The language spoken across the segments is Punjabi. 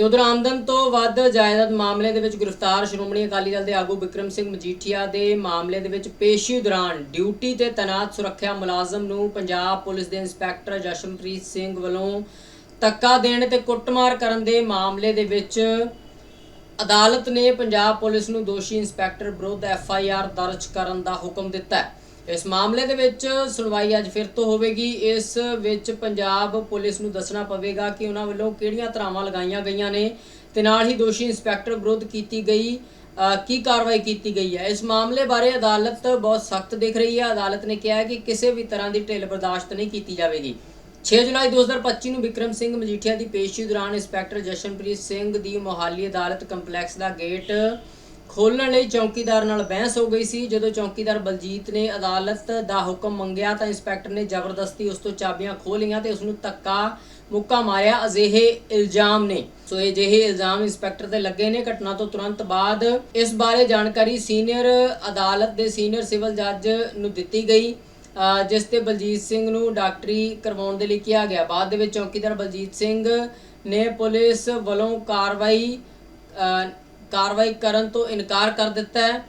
ਤੇ ਉਧਰ ਆਮਦਨ ਤੋਂ ਵੱਧ ਜਾਇਦਾਦ ਮਾਮਲੇ ਦੇ ਵਿੱਚ ਗ੍ਰਿਫਤਾਰ ਸ਼੍ਰੋਮਣੀ ਅਕਾਲੀ ਦਲ ਦੇ ਆਗੂ ਵਿਕਰਮ ਸਿੰਘ ਮਜੀਠੀਆ ਦੇ ਮਾਮਲੇ ਦੇ ਵਿੱਚ ਪੇਸ਼ੀ ਦੌਰਾਨ ਡਿਊਟੀ ਤੇ ਤੈਨਾਤ ਸੁਰੱਖਿਆ ਮੁਲਾਜ਼ਮ ਨੂੰ ਪੰਜਾਬ ਪੁਲਿਸ ਦੇ ਇੰਸਪੈਕਟਰ ਜਸ਼ਨਪ੍ਰੀਤ ਸਿੰਘ ਵੱਲੋਂ ਧੱਕਾ ਦੇਣ ਤੇ ਕੁੱਟਮਾਰ ਕਰਨ ਦੇ ਮਾਮਲੇ ਦੇ ਵਿੱਚ ਅਦਾਲਤ ਨੇ ਪੰਜਾਬ ਪੁਲਿਸ ਨੂੰ ਦੋਸ਼ੀ ਇੰਸਪੈਕਟਰ ਵਿਰੁੱਧ ਐਫ ਆਈ ਆਰ ਦਰਜ ਕਰਨ ਦਾ ਹੁਕਮ ਦਿੱਤਾ ਹੈ। ਇਸ ਮਾਮਲੇ ਦੇ ਵਿੱਚ ਸੁਣਵਾਈ ਅੱਜ ਫਿਰ ਤੋਂ ਹੋਵੇਗੀ। ਇਸ ਵਿੱਚ ਪੰਜਾਬ ਪੁਲਿਸ ਨੂੰ ਦੱਸਣਾ ਪਵੇਗਾ ਕਿ ਉਹਨਾਂ ਵੱਲੋਂ ਕਿਹੜੀਆਂ ਧਰਾਵਾਂ ਲਗਾਈਆਂ ਗਈਆਂ ਨੇ ਤੇ ਨਾਲ ਹੀ ਦੋਸ਼ੀ ਇੰਸਪੈਕਟਰ ਵਿਰੁੱਧ ਕੀਤੀ ਗਈ ਕੀ ਕਾਰਵਾਈ ਕੀਤੀ ਗਈ ਹੈ। ਇਸ ਮਾਮਲੇ ਬਾਰੇ ਅਦਾਲਤ ਬਹੁਤ ਸਖਤ ਦੇਖ ਰਹੀ ਹੈ। ਅਦਾਲਤ ਨੇ ਕਿਹਾ ਹੈ ਕਿ ਕਿਸੇ ਵੀ ਤਰ੍ਹਾਂ ਦੀ ਢਿੱਲ ਬਰਦਾਸ਼ਤ ਨਹੀਂ ਕੀਤੀ ਜਾਵੇਗੀ। 6 ਜੁਲਾਈ 2025 ਨੂੰ ਵਿਕਰਮ ਸਿੰਘ ਮਜੀਠੀਆ ਦੀ ਪੇਸ਼ੀ ਦੌਰਾਨ ਇੰਸਪੈਕਟਰ ਜਸ਼ਨਪ੍ਰੀਤ ਸਿੰਘ ਦੀ ਮੋਹਾਲੀ ਅਦਾਲਤ ਕੰਪਲੈਕਸ ਦਾ ਗੇਟ ਖੋਲਣ ਲਈ ਚੌਕੀਦਾਰ ਨਾਲ ਬਹਿਸ ਹੋ ਗਈ ਸੀ। ਜਦੋਂ ਚੌਕੀਦਾਰ ਬਲਜੀਤ ਨੇ ਅਦਾਲਤ ਦਾ ਹੁਕਮ ਮੰਗਿਆ ਤਾਂ ਇੰਸਪੈਕਟਰ ਨੇ ਜ਼ਬਰਦਸਤੀ ਉਸ ਤੋਂ ਚਾਬੀਆਂ ਖੋਹ ਲਈਆਂ ਤੇ ਉਸ ਨੂੰ ਧੱਕਾ ਮੁੱਕਾ ਮਾਰਿਆ ਅਜਿਹੇ ਇਲਜ਼ਾਮ ਨੇ। ਸੋ ਇਹ ਜਿਹੇ ਇਲਜ਼ਾਮ ਇੰਸਪੈਕਟਰ ਤੇ ਲੱਗੇ ਨੇ। ਘਟਨਾ ਤੋਂ ਤੁਰੰਤ ਬਾਅਦ ਇਸ ਬਾਰੇ ਜਾਣਕਾਰੀ ਸੀਨੀਅਰ ਅਦਾਲਤ ਦੇ ਸੀਨੀਅਰ ਸਿਵਲ ਜੱਜ ਨੂੰ ਦਿੱਤੀ ਗਈ ਜਿਸ ਤੇ ਬਲਜੀਤ ਸਿੰਘ ਨੂੰ ਡਾਕਟਰੀ ਕਰਵਾਉਣ ਦੇ ਲਈ ਕਿਹਾ ਗਿਆ। ਬਾਅਦ ਦੇ ਵਿੱਚ ਚੌਕੀਦਾਰ ਬਲਜੀਤ ਸਿੰਘ ਨੇ ਪੁਲਿਸ ਵੱਲੋਂ ਕਾਰਵਾਈ ਅ, ਕਾਰਵਾਈ ਕਰਨ ਤੋਂ ਇਨਕਾਰ ਕਰ ਦਿੱਤਾ ਹੈ।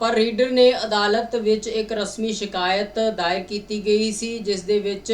ਪਰ ਰੀਡਰ ਨੇ ਅਦਾਲਤ ਵਿੱਚ ਇੱਕ ਰਸਮੀ ਸ਼ਿਕਾਇਤ ਦਾਇਰ ਕੀਤੀ ਗਈ ਸੀ, ਜਿਸ ਦੇ ਵਿੱਚ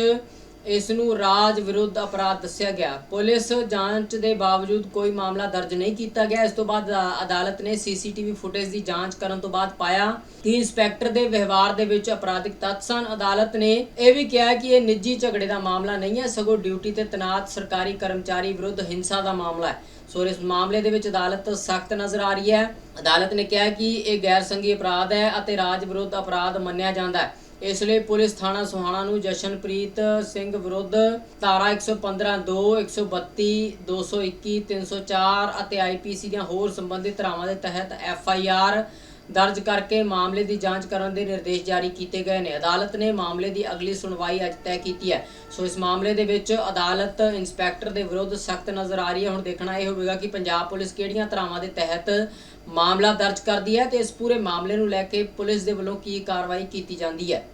ਇਸ ਨੂੰ ਰਾਜ ਵਿਰੁੱਧ ਅਪਰਾਧ ਦੱਸਿਆ ਗਿਆ। ਪੁਲਿਸ ਜਾਂਚ ਦੇ ਬਾਵਜੂਦ ਕੋਈ ਮਾਮਲਾ ਦਰਜ ਨਹੀਂ ਕੀਤਾ ਗਿਆ। ਇਸ ਤੋਂ ਬਾਅਦ ਅਦਾਲਤ ਨੇ ਸੀਸੀਟੀਵੀ ਫੁਟੇਜ ਦੀ ਜਾਂਚ ਕਰਨ ਤੋਂ ਬਾਅਦ ਪਾਇਆ ਕਿ ਇੰਸਪੈਕਟਰ ਦੇ ਵਿਵਹਾਰ ਦੇ ਵਿੱਚ ਅਪਰਾਧਿਕ ਤੱਤ ਸਨ। ਅਦਾਲਤ ਨੇ ਇਹ ਵੀ ਕਿਹਾ ਕਿ ਇਹ ਨਿੱਜੀ ਝਗੜੇ ਦਾ ਮਾਮਲਾ ਨਹੀਂ ਹੈ। ਸਗੋਂ ਡਿਊਟੀ ਤੇ ਤੈਨਾਤ ਸਰਕਾਰੀ ਕਰਮਚਾਰੀ ਵਿਰੁੱਧ ਹਿੰਸਾ ਦਾ ਮਾਮਲਾ ਹੈ। ਸੋ ਇਸ ਮਾਮਲੇ ਦੇ ਵਿੱਚ ਅਦਾਲਤ ਸਖਤ ਨਜ਼ਰ ਆ ਰਹੀ ਹੈ। ਅਦਾਲਤ ਨੇ ਕਿਹਾ ਕਿ ਇਹ ਗੈਰ ਸੰਗੀ ਅਪਰਾਧ ਹੈ ਅਤੇ ਰਾਜ ਵਿਰੁੱਧ ਅਪਰਾਧ ਮੰਨਿਆ ਜਾਂਦਾ ਹੈ। ਇਸ ਲਈ ਪੁਲਿਸ ਥਾਣਾ ਸੁਹਾਣਾ ਨੂੰ ਜਸ਼ਨਪ੍ਰੀਤ ਸਿੰਘ ਵਿਰੁੱਧ ਧਾਰਾ 115 2 132 221 304 ਅਤੇ ਆਈਪੀਸੀ ਦੀਆਂ ਹੋਰ ਸੰਬੰਧਿਤ ਧਾਰਾਵਾਂ ਦੇ ਤਹਿਤ ਐਫ ਆਈ ਆਰ ਦਰਜ ਕਰਕੇ ਮਾਮਲੇ ਦੀ ਜਾਂਚ ਕਰਨ ਦੇ ਨਿਰਦੇਸ਼ ਜਾਰੀ ਕੀਤੇ ਗਏ ਨੇ। ਅਦਾਲਤ ਨੇ ਮਾਮਲੇ ਦੀ ਅਗਲੀ ਸੁਣਵਾਈ ਅੱਜ ਤੈਅ ਕੀਤੀ ਹੈ। ਸੋ ਇਸ ਮਾਮਲੇ ਦੇ ਵਿੱਚ ਅਦਾਲਤ ਇੰਸਪੈਕਟਰ ਦੇ ਵਿਰੁੱਧ ਸਖਤ ਨਜ਼ਰ ਆ ਰਹੀ ਹੈ। ਹੁਣ ਦੇਖਣਾ ਇਹ ਹੋਵੇਗਾ ਕਿ ਪੰਜਾਬ ਪੁਲਿਸ ਕਿਹੜੀਆਂ ਧਾਰਾਵਾਂ ਦੇ ਤਹਿਤ ਮਾਮਲਾ ਦਰਜ ਕਰਦੀ ਹੈ ਤੇ ਇਸ ਪੂਰੇ ਮਾਮਲੇ ਨੂੰ ਲੈ ਕੇ ਪੁਲਿਸ ਦੇ ਵੱਲੋਂ ਕੀ ਕਾਰਵਾਈ ਕੀਤੀ ਜਾਂਦੀ ਹੈ।